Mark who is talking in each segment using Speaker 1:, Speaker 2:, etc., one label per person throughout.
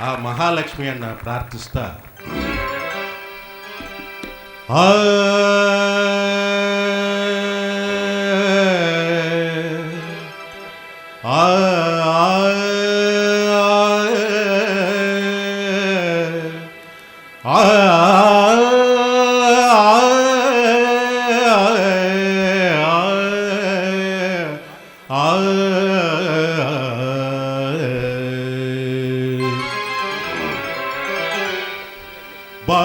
Speaker 1: ಆ ಮಹಾಲಕ್ಷ್ಮಿಯನ್ನ ಪ್ರಾರ್ಥಿಸ್ತಾ ಆ ಆ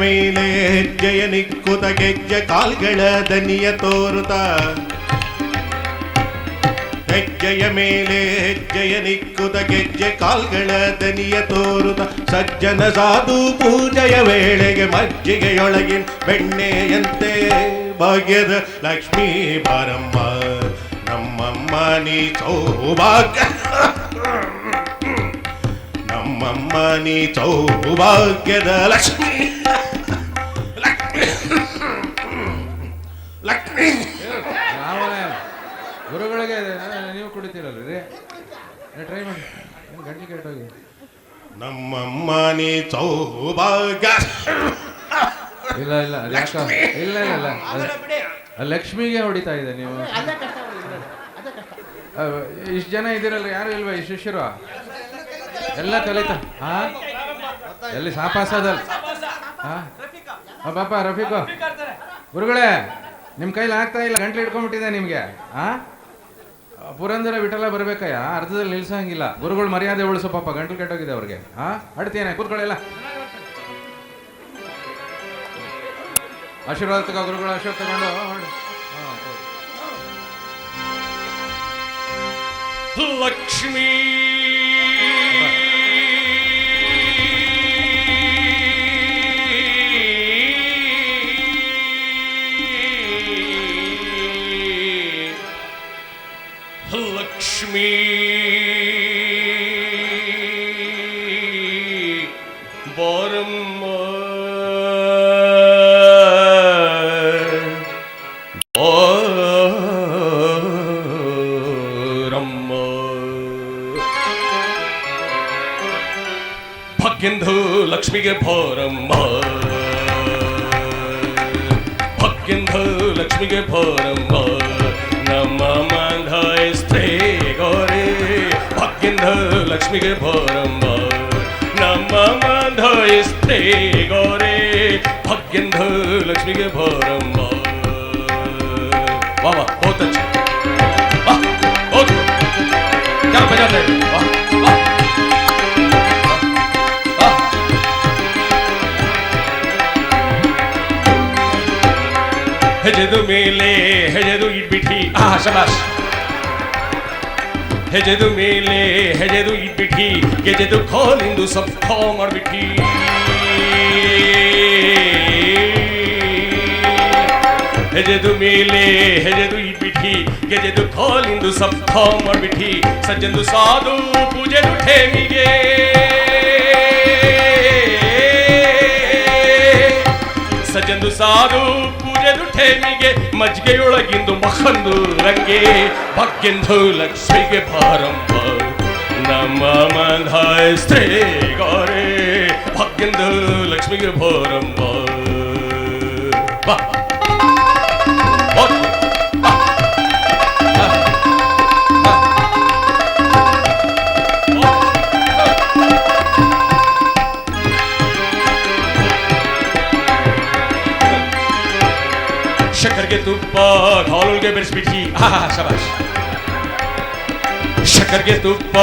Speaker 1: ಮೇಲೆ ಹೆಜ್ಜೆಯ ನಿಕ್ಕುತ ಗೆಜ್ಜೆ ಕಾಲ್ಗಳ ದನಿಯ ತೋರುತ. ಹೆಜ್ಜೆಯ ಮೇಲೆ ಹೆಜ್ಜೆಯ ನಿಕ್ಕುತ ಗೆಜ್ಜೆ ಕಾಲ್ಗಳ ದನಿಯ ತೋರುತ. ಸಜ್ಜನ ಸಾಧು ಪೂಜೆಯ ವೇಳೆಗೆ ಮಜ್ಜಿಗೆಯೊಳಗಿನ ಬೆಣ್ಣೆಯಂತೆ ಭಾಗ್ಯದ ಲಕ್ಷ್ಮೀ ಬಾರಮ್ಮ, ನಮ್ಮಮ್ಮ ನೀ ಸೌಭಾಗ್ಯ. ನಮ್ಮಮ್ಮ ನೀ ಸೌಭಾಗ್ಯದ ಲಕ್ಷ್ಮೀ.
Speaker 2: ಕುಡಿತೀರಲ್ರಿ ಟ್ರೈ ಮಾಡಿ. ಗಂಟೆ ಕೆಟ್ಟೋಗಿ
Speaker 1: ನಮ್ಮಮ್ಮ ನೀ ಸೌಭಾಗ್ಯ
Speaker 2: ಇಲ್ಲ ಇಲ್ಲ ಅದು ಯಾಕೋ? ಇಲ್ಲ ಇಲ್ಲ ಇಲ್ಲ. ಅದು- ಲಕ್ಷ್ಮಿಗೆ ಹೊಡಿತಾ ಇದೆ ನೀವು. ಇಷ್ಟು ಜನ ಇದ್ದೀರಲ್ಲ ಯಾರು ಇಲ್ವಾ ಈ ಶಿಷ್ಯರು? ಎಲ್ಲ ಕಲಿತ ಹಾ ಎಲ್ಲಿ ಸಾಪಾಸದಲ್ಲಿ ಹಾ ಪಾಪ ರಫೀಕು. ಗುರುಗಳೇ ನಿಮ್ಮ ಕೈಲಿ ಆಗ್ತಾ ಇಲ್ಲ ಗಂಟ್ಲು ಇಟ್ಕೊಂಡ್ಬಿಟ್ಟಿದೆ ನಿಮಗೆ ಹಾ ಪುರಂದರ ವಿಠಲ ಬರ್ಬೇಕಯ್ಯ? ಅರ್ಧದಲ್ಲಿ ನಿಲ್ಸಂಗಿಲ್ಲ. ಗುರುಗಳು ಮರ್ಯಾದೆ ಉಳಿಸೋ ಪಾಪ ಗಂಟಲು ಕೆಟ್ಟೋಗಿದೆ ಅವ್ರಿಗೆ. ಹಾ ಅಡ್ತೇನೆ, ಕೂತ್ಕೊಳ್ಳಿಲ್ಲ. ಆಶೀರ್ವಾದ ಗುರುಗಳು ಆಶೀರ್ವಾದ ತಗೊಂಡು
Speaker 3: ಲಕ್ಷ್ಮೀ ಲಕ್ಷ್ಮೀ ಬಾರಮ್ಮ ಬಾರಮ್ಮ ಭಕ್ಕೆಂದು ಲಕ್ಷ್ಮಿಗೆ ಭಾರಮ್ಮ ಭಕ್ಕೆಂದು ಲಕ್ಷ್ಮಿಗೆ ಭಾರಮ್ಮ ನಮ್ಮ लक्ष्मी के बारंबार नम मध स्त्री गौरे। भग्यंध लक्ष्मी के बारंबार बाबा बहुत अच्छा। वाह, बहुत अच्छा। क्या बजाते हजदू मेले हजदू बिठी। आ शाबाश। ಹೆಜೆದು ಮೇಲೆ ಹೆಜೆದು ಇಟ್ಬಿಟ್ಟಿ ಗೆಜೆದು ಕಾಲಿಂದು ಖೋ ಮಾಡ್ಬಿಟ್ಟಿ. ಹೆಜೆದು ಮೇಲೆ ಹೆಜೆದು ಇಟ್ಬಿಟ್ಟಿ ಗೆಜೆದು ಕಾಲಿಂದು ಖೋ ಮಾಡ್ಬಿಟ್ಟಿ. ಸಜ್ಜಂದು ಸಾಧು ಪೂಜೆದು ಠೇಮಿಗೆ ಸಜ್ಜಂದು ಸಾಧು ಪೂಜೆದು ಠೇಮಿಗೆ ಮಜ್ಗೆಯೊಳಗಿಂದು ಮಹಂದು ರಂಗೆ ಭಕ್ಕೆಂದು ಲಕ್ಷ್ಮಿಗೆ ಭಾರಂಭ ನಮ್ಮ ಮಂಧಾಯಸ್ತ್ರೇ ಗೋರೆ ಭಕ್ಕೆಂದು ಲಕ್ಷ್ಮಿಗೆ ಭಾರಂಭ ಬಾ. ತುಪ್ಪ ಹಾಲುಲ್ಗೆ ಬೆರೆಸ್ಬಿಟ್ಟಿ ಆಹಾ ಶಬಾಷ್ ಶಕ್ಕರ್ಗೆ ತುಪ್ಪ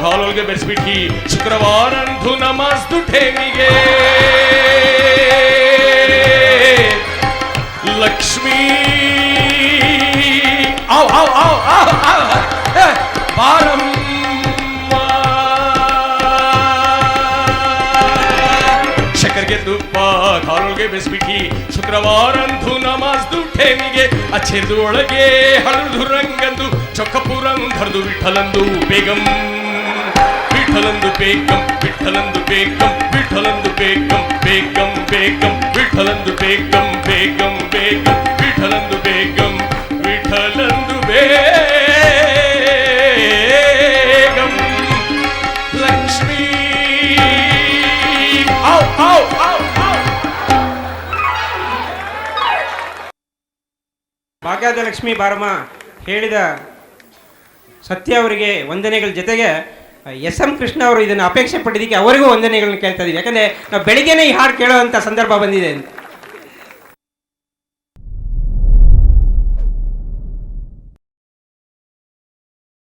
Speaker 3: ಹಾಲುಲ್ಗೆ ಬೆರೆಸ್ಬಿಟ್ಟಿ ಶುಕ್ರವಾರಂದು ನಮಾಜ್ದು ಠೇಮಿಗೆ ಬೆಳಗ್ಗೆ ತುಪ್ಪ ಕಾಲೊಳಗೆ ಬೆಸ್ಬಿಟ್ಟಿ ಶುಕ್ರವಾರಂದು ನಮಾಜ್ದು ಠೇಮಿಗೆ ಅಚ್ಚೆದು ಒಳಗೆ ಹಳದು ರಂಗಂದು ಚೊಕ್ಕಪುರಂಧರ್ದು ವಿಠಲಂದು ಬೇಗಂ ವಿಠಲಂದು ಬೇಗಂ ವಿಠಲಂದು ಬೇಗಂ ವಿಠಲಂದು ಬೇಗಂ ಬೇಗಂ ಬೇಗಂ ವಿಠಲಂದು ಬೇಗಂ ಬೇಗಂ ಬೇಗಂ ವಿಠಲಂದು ಬೇಗಂ
Speaker 4: ಭಾಗ್ಯದ ಲಕ್ಷ್ಮೀ ಬಾರಮ್ಮ ಹೇಳಿದ ಸತ್ಯ ಅವರಿಗೆ ವಂದನೆಗಳ ಜೊತೆಗೆ ಎಸ್ ಎಂ ಕೃಷ್ಣ ಅವರು ಇದನ್ನು ಅಪೇಕ್ಷೆ ಪಟ್ಟಿದ್ದಕ್ಕೆ ಅವರಿಗೂ ವಂದನೆಗಳನ್ನ ಕೇಳ್ತಾ ಇದ್ದೀವಿ. ಯಾಕಂದ್ರೆ ನಾವು ಬೆಳಿಗ್ಗೆನೇ ಈ ಹಾಡು ಕೇಳೋವಂಥ ಸಂದರ್ಭ ಬಂದಿದೆ ಅಂತ.